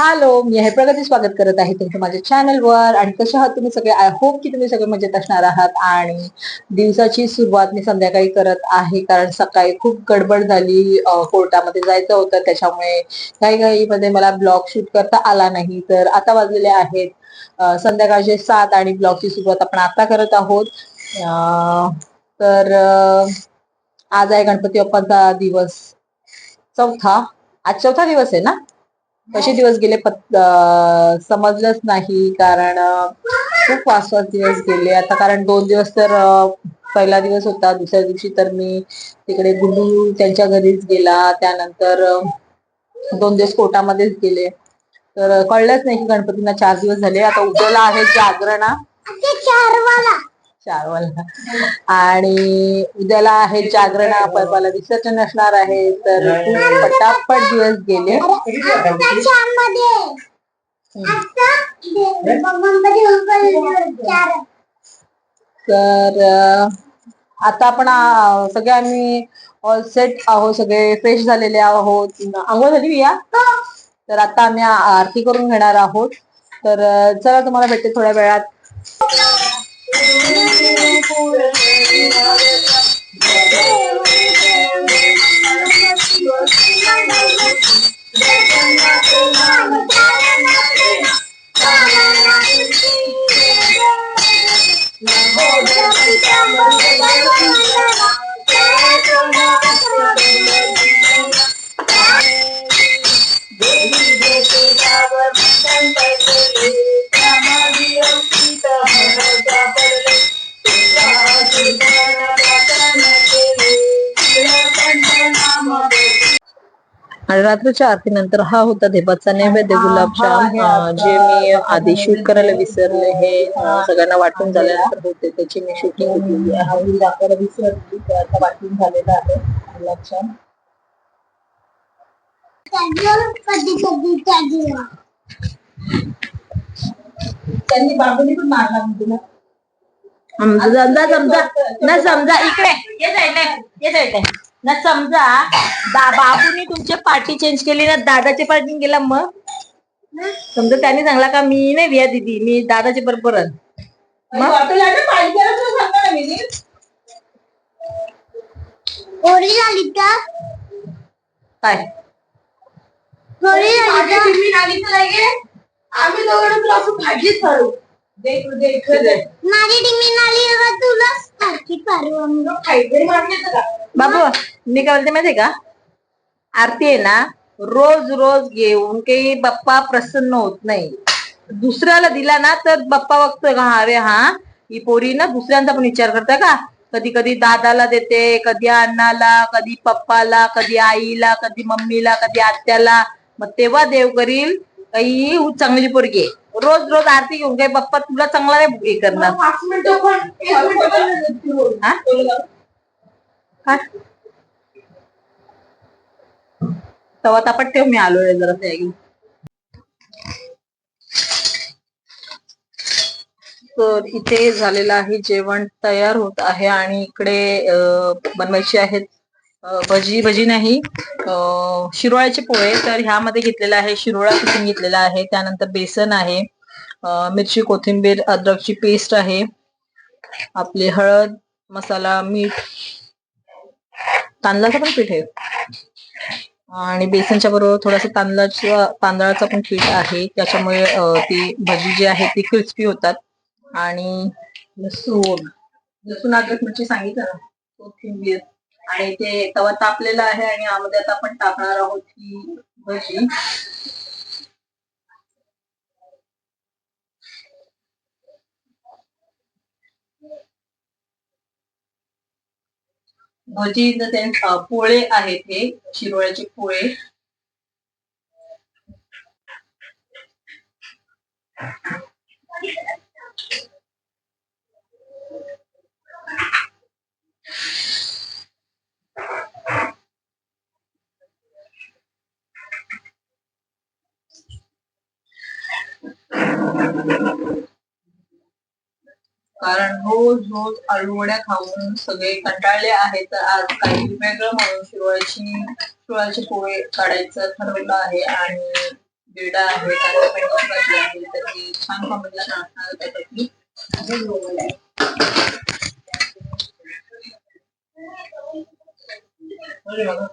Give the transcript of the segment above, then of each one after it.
Hello मी आहे प्रगती स्वागत करत आहे तुमच्या माझ्या चॅनलवर आणि कसे आहात तुम्ही सगळे? आय होप की तुम्ही सगळे मजेत असणार आहात. आणि दिवसाची सुरुवात मी संध्याकाळी करत आहे कारण सकाळी खूप गडबड झाली कोर्टामध्ये जायचं होतं. त्याच्यामुळे काही घाईमध्ये मला ब्लॉग शूट करता आला नाही. तर आता वाजलेले आहेत संध्याकाळचे सात आणि ब्लॉगची सुरुवात आपण आता करत आहोत. तर आज आहे गणपती बाप्पाचा दिवस. चौथा? आज चौथा दिवस आहे ना? कसे दिवस गेले समजलंच नाही. कारण खूप पाच पाच दिवस गेले. आता कारण दोन दिवस तर पहिला दिवस होता. दुसऱ्या दिवशी तर मी तिकडे गुड्डू त्यांच्या घरीच गेला. त्यानंतर दोन दिवस कोटामध्येच गेले. तर कळलंच नाही की गणपतींना चार दिवस झाले. आता उद्याला आहे जागरणा. चार आणि उद्याला आहे जागरण परवाला विसर्जन असणार आहे तर पटापट दिवस गेले. तर आता आपण सगळे आम्ही ऑल सेट आहोत सगळे फ्रेश झालेले आहोत. आंघोळ झाली या? तर आता आम्ही आरती करून घेणार आहोत. तर चला तुम्हाला भेटते थोड्या वेळात. आणि रात्रीच्या आरतीनंतर हा होता देवाचा नैवेद्य गुलाबजाम जे मी आधी शूट करायला विसरले हे सगळ्यांना वाटून झाल्यानंतर होते त्याची मी शूटिंग केलेली आहे. दाखवायला विसरली तर आता वाटून झालेलं आहे. गुलाबजाम त्यांनी बाबूनी पण मारला ना? समजा समजा ना समजा. इकडे. ये साईडला ये साईडला ना समजा बाबूनी तुमची पार्टी चेंज केली ना दादाची पार्टी गेला मग? समजा त्याने सांगला का मी नाही रिया दिदी मी दादाचे बरोबर काय? आम्ही दोघं तुला असं भाजीच करू माझी नाली सारखी पारू बाबू मी काय बोलते माहितीये का? आरती आहे ना रोज रोज घेऊन काही बाप्पा प्रसन्न होत नाही. दुसऱ्याला दिला ना तर बाप्पा बघतोय का हा अरे हा ही पोरी ना दुसऱ्यांचा पण विचार करता का? कधी कधी दादाला देते कधी अण्णाला कधी पप्पाला कधी आईला कधी मम्मीला कधी आत्याला. मग तेव्हा देव करील काही चांगली पोरगी आहे. रोज रोज आरती घेऊन काही बाप्पा तुला चांगला नाही हे करणार. हा? काय तवा तापट ठेव मी आलोय जरा ते घेऊन. तर इथे झालेलं आहे जेवण तयार होत आहे आणि इकडे अं, बनवायचे आहेत भजी भजी नाही. शिरोळ्याचे पोळे तर ह्यामध्ये घेतलेला आहे शिरोळा किसून घेतलेला आहे. त्यानंतर बेसन आहे. मिरची कोथिंबीर अद्रकची पेस्ट आहे. आपली हळद मसाला मीठ तांदळाचं पण पीठ आहे. आणि बेसनच्या बरोबर थोडासा तांदळाचं तांदळाचं पण पीठ आहे. त्याच्यामुळे ती भजी जी आहे ती क्रिस्पी होतात. आणि लसूण लसूण अद्रक मिरची सांगितलं ना? कोथिंबीर. आणि ते तवा तापलेला आहे आणि यामध्ये आता आपण टाकणार आहोत ही भजी. भजी इन द सेन्स पोळे आहेत हे शिरोळ्याचे पोळे. कारण रोज रोज आलूवड्या खाऊन सगळे कंटाळले आहेत तर आज काही वेगळं म्हणून शिरोळ्याची शिरोळ्याचे पोहे काढायचं ठरवलं आहे आणि बिरडा आहे कांदा तर हे छान कॉम्बिनेशन असणार आहे त्यापैकी हे गोगल आहे अरे बाबा.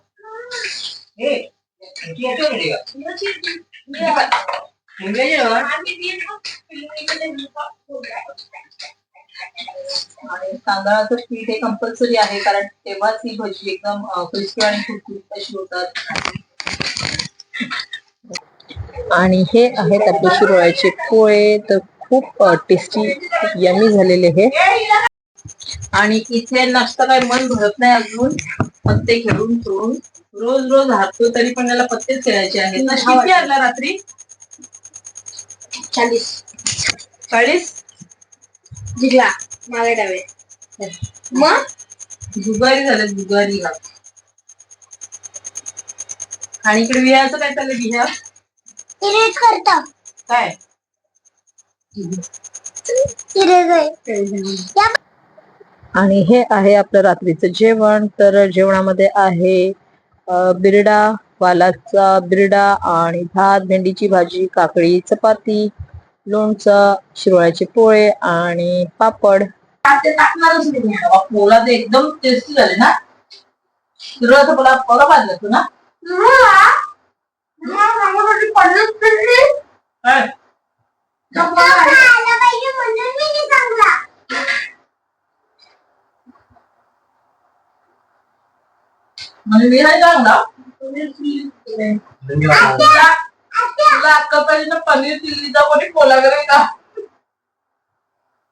हे, किती येतो रे का? मुंग्या जेवण? आणि तांदळाचं पीठ हे कंपल्सरी आहे कारण तेव्हाच ही भजी एकदम क्रिस्पी आणि खुसखुशीत अशी होतात. आणि हे आहेत आपले शिरोळ्याचे पोळे तर खूप टेस्टी यमी झालेले हे. आणि इथे नाश्ता काय मन भरत नाही अजून पत्ते खेळून खेळून रोज रोज हारतो तरी पण त्याला पत्तेच खेळायचे आहेत. ना किती आणला रात्री? चाळीस. चाळीस? जिल्हा मला डावे. मग? जुगारी झालं जुगारी आणि इकडे विहाचं काय चाललं विहा इरेज करतो. काय? इरेज आणि हे आहे आपलं रात्रीचं जेवण. तर जेवणामध्ये आहे बिरडा वालाचा बिरडा आणि भात भेंडीची भाजी काकडी चपाती लोणचं शिरोळ्याचे पोळे आणि पापड. पोला ते एकदम टेस्टी झाले ना. शिरोळाचा पोला पोला भाजला तू ना? पाहिजे मी नाही चांगला. म्हणजे मी नाही सांगला तुला तुला अक्कल पाहिजे ना पनीर चिल्लीचा कोणी पोला वगैरे का? तू पाहिजे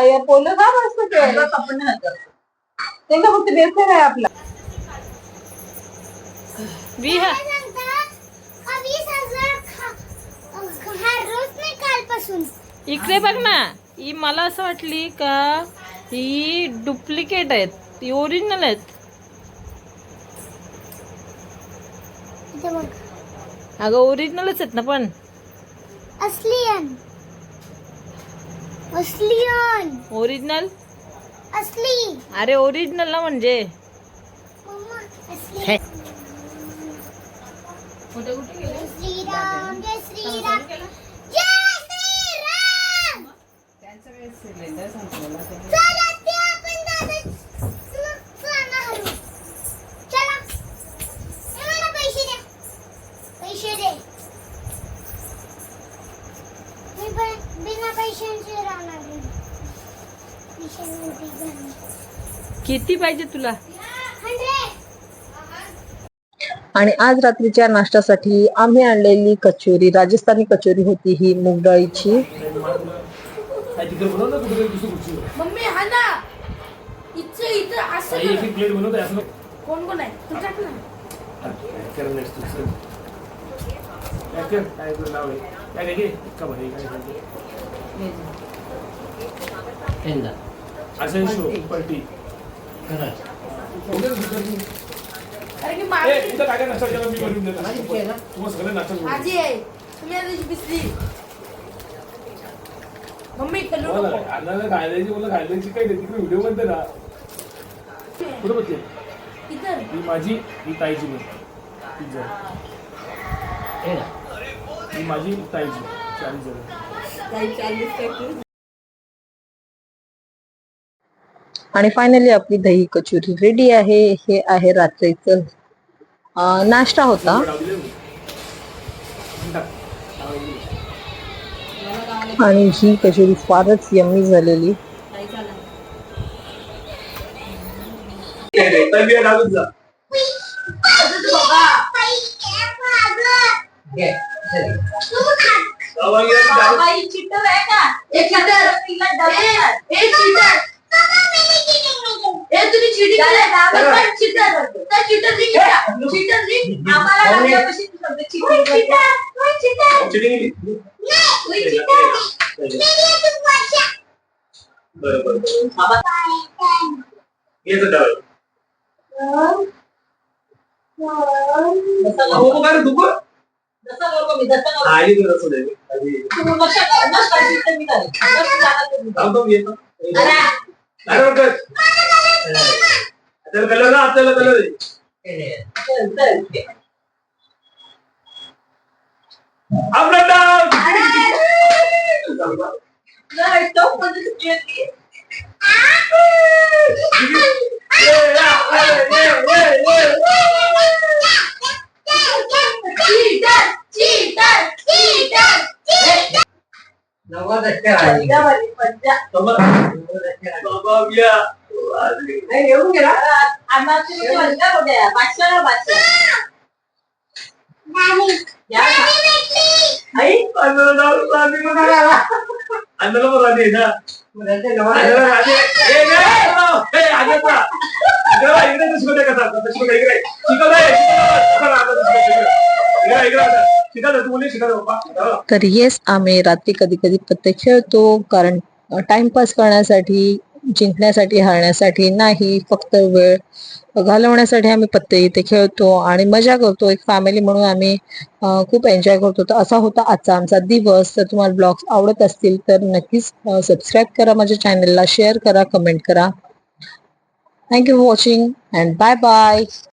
हे पोलं ते. त्यांना फक्त बेसन आहे आपला. इकडे बघ ना. ही मला असं वाटली का ही डुप्लिकेट आहेत. ती ओरिजिनल आहेत. अगं ओरिजिनलच आहेत ना पण. असलियन ओरिजिनल असली. अरे ओरिजिनल ना म्हणजे. मम्मा असली. जय श्रीराम जय श्रीराम जय श्रीराम चला ते आपण दादा चला हरू चला ए मला पैसे द्या पैसे दे मी पण बिना पैशांचे राहणार नाही. पैशांवरती जाणार. किती पाहिजे तुला. आणि आज रात्रीच्या नाश्त्यासाठी आम्ही आणलेली कचोरी राजस्थानी कचोरी होती ही मूग डाळीची हा असं आजी आहे तुम्ही आता बिसली मम्मी कलू. नको मला खायलाची काही नाही तिकडे व्हिडिओ बनते ना. कुठं बघते इथं. ही माझी ही ताईची बन पिझ्झा ही माझी ताईची चाळीस जण. आणि फायनली आपली दही कचोरी रेडी आहे. हे आहे रात्रीचं नाश्ता होता. आणि ही कचोरी फारच यम्मी झालेली. ए रे दुखो. आली तर असू दे. अरे, अरे बरं कर. आपल्याला कलर ना आपल्याला कलर चल, चल. आपलं डाव नाही, तो म्हणजे चुकली होती. येऊन गेला. आई, पण ना. हो. तर येस आम्ही रात्री कधी कधी पत्ते खेळतो कारण टाइमपास करण्यासाठी जिंकण्यासाठी हारण्यासाठी नाही फक्त वेळ घालवण्यासाठी आम्ही पत्ते इथे खेळतो आणि मजा करतो. एक फॅमिली म्हणून आम्ही खूप एन्जॉय करतो. तर असा होता आजचा आमचा दिवस. तर तुम्हाला ब्लॉग्स आवडत असतील तर नक्कीच सबस्क्राईब करा माझ्या चॅनलला शेअर करा कमेंट करा. Thank you for watching and bye bye